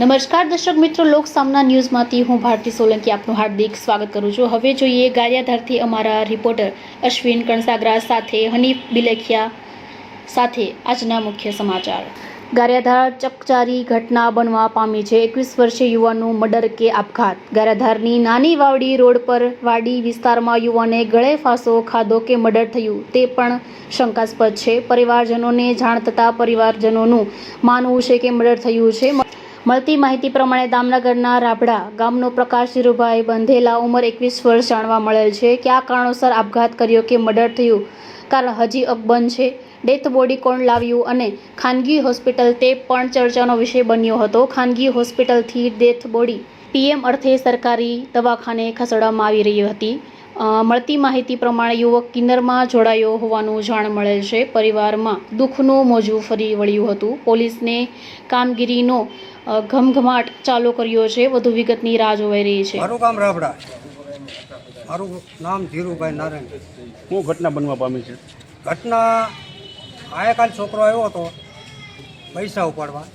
નમસ્કાર દર્શક મિત્રો, લોક સામના ન્યૂઝમાંથી હું ભારતી સોલંકી આપનું હાર્દિક સ્વાગત કરું છું. હવે જોઈએ ગારિયાધારથી અમારા રિપોર્ટર અશ્વિન કણસાગરા સાથે, હનીફ બિલેખિયા સાથે આજના મુખ્ય સમાચાર. ગારિયાધાર ચકચારી ઘટના બનવા પામી છે. એકવીસ વર્ષીય યુવાનનું મર્ડર કે આપઘાત. ગારિયાધારની નાની વાવડી રોડ પર વાડી વિસ્તારમાં યુવાને ગળે ફાંસો, ખાધો કે મર્ડર થયું તે પણ શંકાસ્પદ છે. પરિવારજનોને જાણ થતાં પરિવારજનોનું માનવું છે કે મર્ડર થયું છે. મળતી માહિતી પ્રમાણે દામનગરના રાભડા ગામનો પ્રકાશ ધીરુભાઈ બંધેલા ઉંમર એકવીસ વર્ષ જાણવા મળેલ છે કે આ કારણોસર આપઘાત કર્યો કે મર્ડર થયું. કારણ હજી અકબંધ છે. ડેથ બોડી કોણ લાવ્યું અને ખાનગી હોસ્પિટલ તે પણ ચર્ચાનો વિષય બન્યો હતો. ખાનગી હોસ્પિટલથી ડેથ બોડી પીએમ અર્થે સરકારી દવાખાને ખસેડવામાં આવી રહી હતી. મળતી માહિતી પ્રમાણે યુવક કિન્નરમાં જોડાયો હોવાનું જાણ મળેલ છે. પરિવારમાં દુઃખનું મોજું ફરી વળ્યું હતું. પોલીસને કામગીરીનો ઘમઘમાટ ચાલુ કર્યો છે. વધુ વિગતની રાહ જોવાઈ રહી છે. મારું કામ રાબડા. મારું નામ ધીરુભાઈ નારાયણ. શું ઘટના બનવા પામી છે. ઘટના આયા કાલ છોકરો આવ્યો હતો પૈસા ઉપાડવા.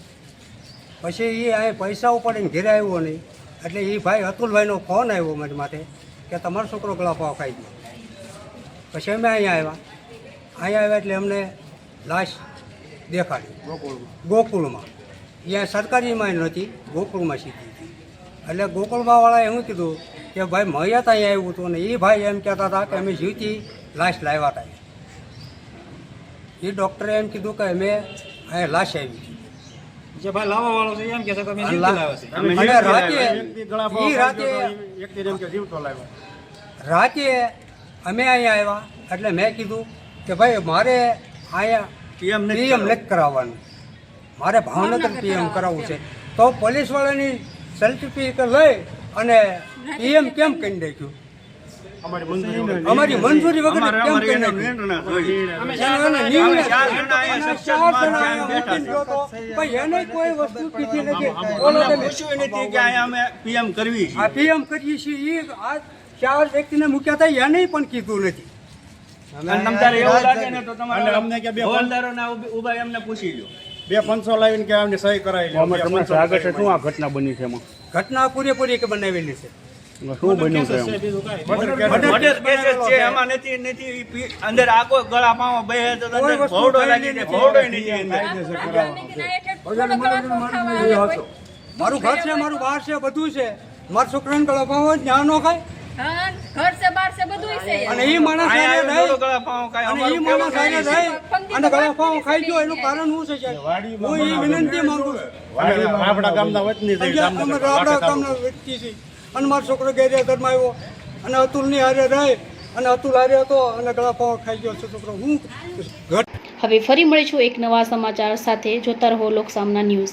પછી એ આ પૈસા ઉપાડીને ઘેરે આવ્યો નહીં. એટલે એ ભાઈ અતુલભાઈનો ફોન આવ્યો મારી માટે કે તમારો છોકરો ગળાપાવ ખાઈ ગયો. પછી અમે અહીંયા આવ્યા. અહીંયા આવ્યા એટલે અમને લાશ દેખાડી. ગોકુળમાં. અહીંયા સરકારીમાં નથી ગોકુળમાં શીખી હતી. એટલે ગોકુળમાં વાળાએ શું કીધું કે ભાઈ મહિયાત અહીંયા આવ્યું હતું અને એ ભાઈ એમ કહેતા હતા કે અમે જીવતી લાશ લાવ્યા હતા. એ ડૉક્ટરે એમ કીધું કે અમે અહીંયા લાશ આવી હતી જે ભાઈ લાવવા વાળો છે એમ કે છે તમે જીવતી લાવ્યા છે. રાતે ઈ રાતે જીવતો લાવ્યો. રાતે અમે અહીંયા આવ્યા એટલે મેં કીધું કે ભાઈ મારે અહીંયા નથી પીએમ નથી કરાવવાનું. મારે ભાવનગર પીએમ કરાવવું છે. તો પોલીસવાળાની સર્ટિફિકેટ લઈ અને પીએમ કેમ કરી નાખ્યું? અમારી મંજૂરી વગર કેમ કરી નાખ્યું એને કોઈ વસ્તુ કીધી નથી. કે અમે પીએમ કરવી આ પીએમ કરીએ છીએ એ આ ચાર વ્યક્તિને મૂક્યા હતા એને પણ કીધું નથી. અને તમ તારે એવું લાગે ને તો અને તમારે અમને કે બે ઊભા એમને પૂછી લો બે પંચો લાવીને કે સહી કરાવી ઘટના બની છે એમાં? ઘટના પૂરેપૂરી કે બનાવેલી છે. શું બન્યું છે મર્ડર કેસ છે એમાં નથી નથી અંદર આખો ગળા પાવા બે તો અંદર ભોવડો લાગી જાય ભોવડો નથી. અંદર. મારું ઘર છે મારું બહાર છે બધું છે. મારા છોકરાને ગળા પાવો જ્ઞાન નો ખાય. હા, ઘર છે બાર છે બધુંય છે. અને એ માણસ. અને ગળા પાવો ખાઈ ગયો એનું કારણ શું છે હું એ વિનંતી માંગુ છું. આપણા ગામના વતની છે, ગામના વ્યક્તિ અને મારો છોકરો ગેરહાજરમાં આવ્યો. અને અતુલની હારે રહી અને અતુલ હારે હતો અને ગળા પાવા ખાઈ ગયો છે છોકરો. હું હવે ફરી મળીશું એક નવા સમાચાર સાથે જોતા રહો લોક સામના ન્યૂઝ.